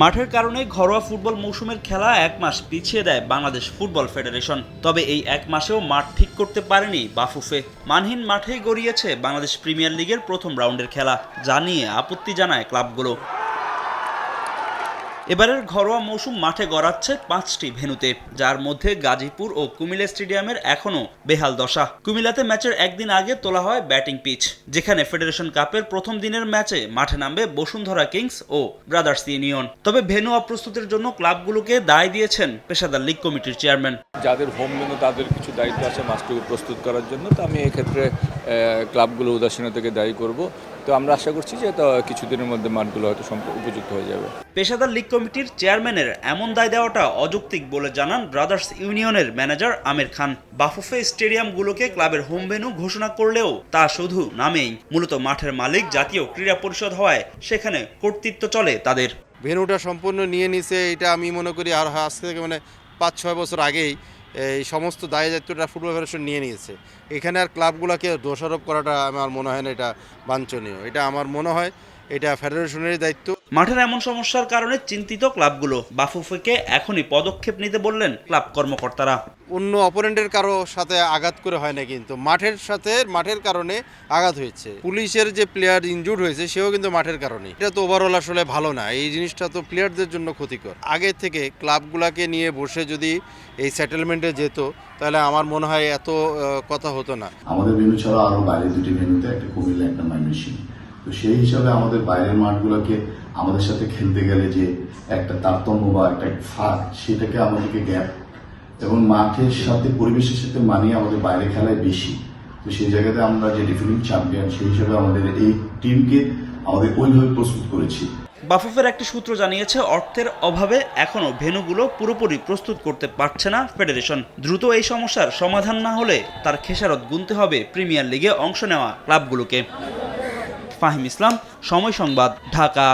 মাঠের কারণে ঘরোয়া ফুটবল মৌসুমের খেলা এক মাস পিছিয়ে দেয় বাংলাদেশ ফুটবল ফেডারেশন। তবে এই এক মাসেও মাঠ ঠিক করতে পারেনি বাফুফে। মানহীন মাঠেই গড়িয়েছে বাংলাদেশ প্রিমিয়ার লিগের প্রথম রাউন্ডের খেলা জানিয়ে আপত্তি জানায় ক্লাবগুলো। এবারের ঘরোয়া মৌসুম মাঠে গড়াচ্ছে পাঁচটি ভেনুতে যার মধ্যে গাজীপুর ও কুমিল্লা স্টেডিয়ামের এখনও বেহাল দশা। কুমিল্লাতে ম্যাচের একদিন আগে তোলা হয় ব্যাটিং পিচ, যেখানে ফেডারেশন কাপের প্রথম দিনের ম্যাচে মাঠে নামবে বসুন্ধরা কিংস ও ব্রাদার্স ইউনিয়ন। তবে ভেন্যু অপ্রস্তুতের জন্য ক্লাবগুলোকে দায় দিয়েছেন পেশাদার লীগ কমিটির চেয়ারম্যান। যাদের হোম ভেন্যু, তাদের কিছু দায়িত্ব আছে মাছটুকু প্রস্তুত করার জন্য। তো আমি এক্ষেত্রে ক্লাবগুলো উদাসীনতাকে দায়ী করব। তো আমরা আশা করছি যে তো কিছুদিনের মধ্যে মাঠগুলো হয়তো সম্প- উপযুক্ত হয়ে যাবে। পেশাদার লীগ কমিটির চেয়ারম্যানের এমন দায় দেওয়াটা অযৌক্তিক বলে জানান ব্রাদার্স ইউনিয়নের ম্যানেজার আমির খান। বাফুফে স্টেডিয়ামগুলোকে ক্লাবের হোম ভেন্যু ঘোষণা করলেও তা শুধু নামেই। মূলত মাঠের মালিক জাতীয় ক্রীড়া পরিষদ হওয়ায় সেখানে কর্তৃত্ব চলে তাদের। ভেনুটা সম্পূর্ণ নিয়ে নিছে এটা আমি মনে করি আর আজ থেকে মানে পাঁচ ছয় বছর আগেই। এই সমস্ত দায় দায়িত্বটা ফুটবল ফেডারেশন নিয়ে নিয়েছে। এখানে আর ক্লাবগুলোকে দোষারোপ করাটা আমার মনে হয় না এটা বাঞ্ছনীয়। এটা আমার মনে হয় এটা ফেডারেশনেরই দায়িত্ব। মাঠের এমন সমস্যার কারণে চিন্তিত ক্লাবগুলো। বাফুফেকে এখনই পদক্ষেপ নিতে বললেন ক্লাব কর্মকর্তারা। অন্য অপোনেন্টের কারও সাথে আঘাত করে হয় না কিন্তু মাঠের সাথে মাঠের কারণে আঘাত হয়েছে। পুলিশের যে প্লেয়ার ইনজুর্ড হয়েছে সেও কিন্তু মাঠের কারণে। এটা তো ওভারঅল আসলে ভালো না এই জিনিসটা তো প্লেয়ারদের জন্য ক্ষতিকর। আগে থেকে ক্লাবগুলোকে নিয়ে বসে যদি এই সেটেলমেন্টে যেত তাহলে আমার মনে হয় এত কথা হতো না। আমাদের ভেন্যু ছাড়া আরও বাইরে দুটি ভেন্যুতে একটা কুমিল্লা একটা ময়মনসিংহ। তো সেই হিসাবে আমাদের বাইরের মাঠগুলোকে আমাদের সাথে খেলতে গেলে যে একটা তারতম্য বা একটা ফাঁক সেটাকে আমাদেরকে গ্যাপ এবং মাঠের সাথে, পরিবেশের সাথে মানিয়ে আমাদের বাইরে খেলায় বেশি। তো সেই জায়গাতে আমরা যে ডিফেন্ডিং চ্যাম্পিয়ন সেই হিসাবে আমাদের এই টিমকে আমাদের ওইভাবে প্রস্তুত করেছি। বাফুফের একটি সূত্র জানিয়েছে, অর্থের অভাবে এখনও ভেন্যুগুলো পুরোপুরি প্রস্তুত করতে পারছে না ফেডারেশন। দ্রুত এই সমস্যার সমাধান না হলে তার খেসারত গুনতে হবে প্রিমিয়ার লিগে অংশ নেওয়া ক্লাবগুলোকে। ফাহিম ইসলাম, সময় সংবাদ, ঢাকা।